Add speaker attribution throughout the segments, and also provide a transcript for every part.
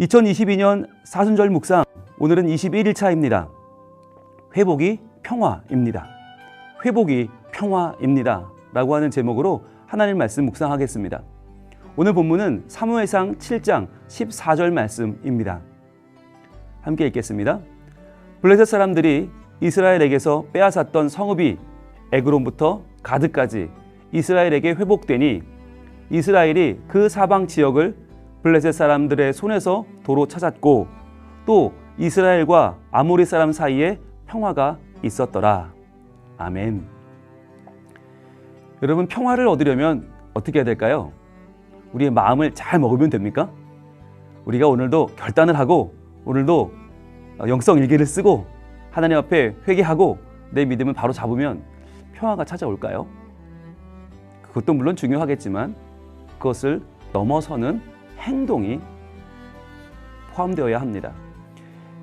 Speaker 1: 2022년 사순절 묵상 오늘은 21일 차입니다. 회복이 평화입니다. 회복이 평화입니다. 라고 하는 제목으로 하나님 말씀 묵상하겠습니다. 오늘 본문은 사무엘상 7장 14절 말씀입니다. 함께 읽겠습니다. 블레셋 사람들이 이스라엘에게서 빼앗았던 성읍이 에그론부터 가드까지 이스라엘에게 회복되니 이스라엘이 그 사방 지역을 블레셋 사람들의 손에서 도로 찾았고 또 이스라엘과 아모리 사람 사이에 평화가 있었더라. 아멘. 여러분 평화를 얻으려면 어떻게 해야 될까요? 우리의 마음을 잘 먹으면 됩니까? 우리가 오늘도 결단을 하고 오늘도 영성 일기를 쓰고 하나님 앞에 회개하고 내 믿음을 바로 잡으면 평화가 찾아올까요? 그것도 물론 중요하겠지만 그것을 넘어서는 행동이 포함되어야 합니다.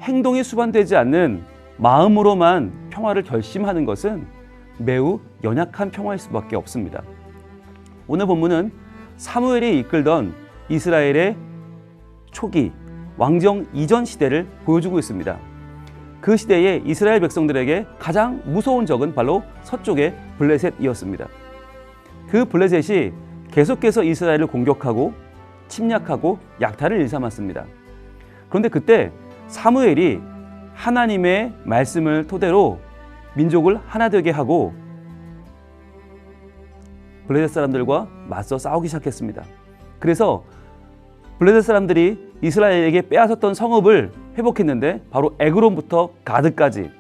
Speaker 1: 행동이 수반되지 않는 마음으로만 평화를 결심하는 것은 매우 연약한 평화일 수밖에 없습니다. 오늘 본문은 사무엘이 이끌던 이스라엘의 초기 왕정 이전 시대를 보여주고 있습니다. 그 시대에 이스라엘 백성들에게 가장 무서운 적은 바로 서쪽의 블레셋이었습니다. 그 블레셋이 계속해서 이스라엘을 공격하고 침략하고 약탈을 일삼았습니다. 그런데 그때 사무엘이 하나님의 말씀을 토대로 민족을 하나 되게 하고 블레셋 사람들과 맞서 싸우기 시작했습니다. 그래서 블레셋 사람들이 이스라엘에게 빼앗았던 성읍을 회복했는데 바로 에그론부터 가드까지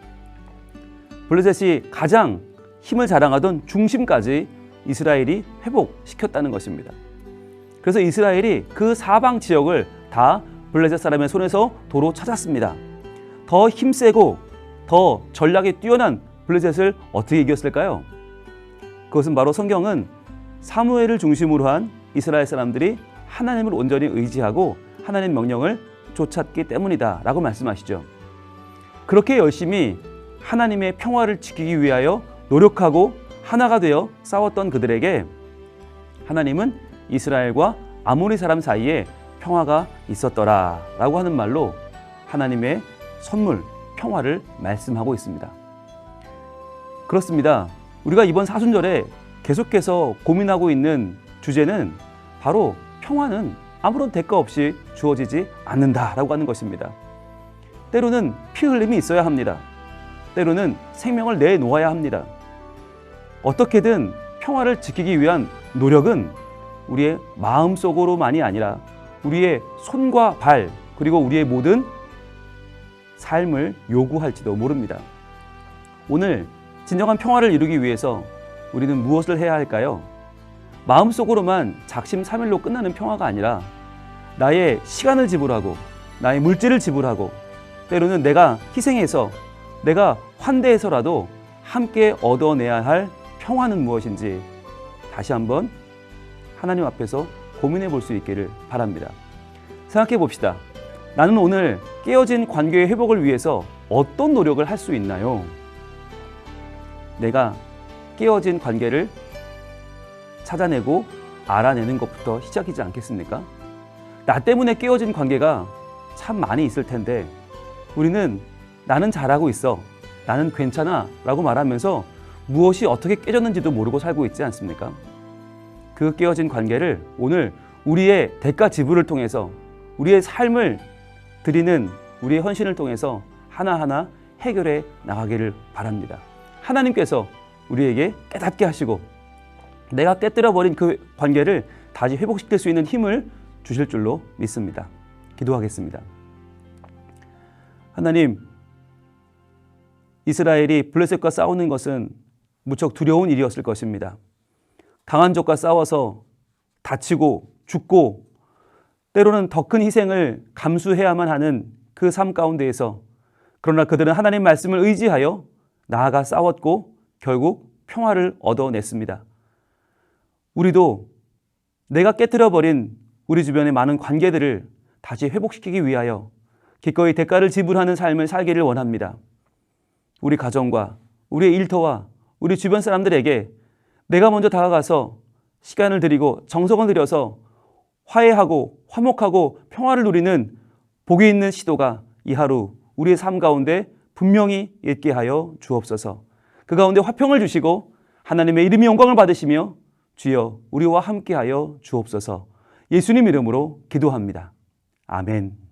Speaker 1: 블레셋이 가장 힘을 자랑하던 중심까지 이스라엘이 회복시켰다는 것입니다. 그래서 이스라엘이 그 사방 지역을 다 블레셋 사람의 손에서 도로 찾았습니다. 더 힘세고 더 전략이 뛰어난 블레셋을 어떻게 이겼을까요? 그것은 바로 성경은 사무엘을 중심으로 한 이스라엘 사람들이 하나님을 온전히 의지하고 하나님 명령을 쫓았기 때문이다 라고 말씀하시죠. 그렇게 열심히 하나님의 평화를 지키기 위하여 노력하고 하나가 되어 싸웠던 그들에게 하나님은 이스라엘과 아모리 사람 사이에 평화가 있었더라 라고 하는 말로 하나님의 선물, 평화를 말씀하고 있습니다. 그렇습니다. 우리가 이번 사순절에 계속해서 고민하고 있는 주제는 바로 평화는 아무런 대가 없이 주어지지 않는다라고 하는 것입니다. 때로는 피 흘림이 있어야 합니다. 때로는 생명을 내놓아야 합니다. 어떻게든 평화를 지키기 위한 노력은 우리의 마음속으로만이 아니라 우리의 손과 발 그리고 우리의 모든 삶을 요구할지도 모릅니다. 오늘 진정한 평화를 이루기 위해서 우리는 무엇을 해야 할까요? 마음속으로만 작심삼일로 끝나는 평화가 아니라 나의 시간을 지불하고 나의 물질을 지불하고 때로는 내가 희생해서 내가 환대해서라도 함께 얻어내야 할 평화는 무엇인지 다시 한번 하나님 앞에서 고민해 볼 수 있기를 바랍니다. 생각해 봅시다. 나는 오늘 깨어진 관계의 회복을 위해서 어떤 노력을 할 수 있나요? 내가 깨어진 관계를 찾아내고 알아내는 것부터 시작이지 않겠습니까? 나 때문에 깨어진 관계가 참 많이 있을 텐데 우리는 나는 잘하고 있어. 나는 괜찮아. 라고 말하면서 무엇이 어떻게 깨졌는지도 모르고 살고 있지 않습니까? 그 깨어진 관계를 오늘 우리의 대가 지불을 통해서 우리의 삶을 드리는 우리의 헌신을 통해서 하나하나 해결해 나가기를 바랍니다. 하나님께서 우리에게 깨닫게 하시고 내가 깨뜨려 버린 그 관계를 다시 회복시킬 수 있는 힘을 주실 줄로 믿습니다. 기도하겠습니다. 하나님, 이스라엘이 블레셋과 싸우는 것은 무척 두려운 일이었을 것입니다. 강한 적과 싸워서 다치고 죽고 때로는 더 큰 희생을 감수해야만 하는 그 삶 가운데에서 그러나 그들은 하나님 말씀을 의지하여 나아가 싸웠고 결국 평화를 얻어냈습니다. 우리도 내가 깨뜨려버린 우리 주변의 많은 관계들을 다시 회복시키기 위하여 기꺼이 대가를 지불하는 삶을 살기를 원합니다. 우리 가정과 우리의 일터와 우리 주변 사람들에게 내가 먼저 다가가서 시간을 드리고 정성을 들여서 화해하고 화목하고 평화를 누리는 복이 있는 시도가 이 하루 우리의 삶 가운데 분명히 있게 하여 주옵소서. 그 가운데 화평을 주시고 하나님의 이름이 영광을 받으시며 주여 우리와 함께 하여 주옵소서. 예수님 이름으로 기도합니다. 아멘.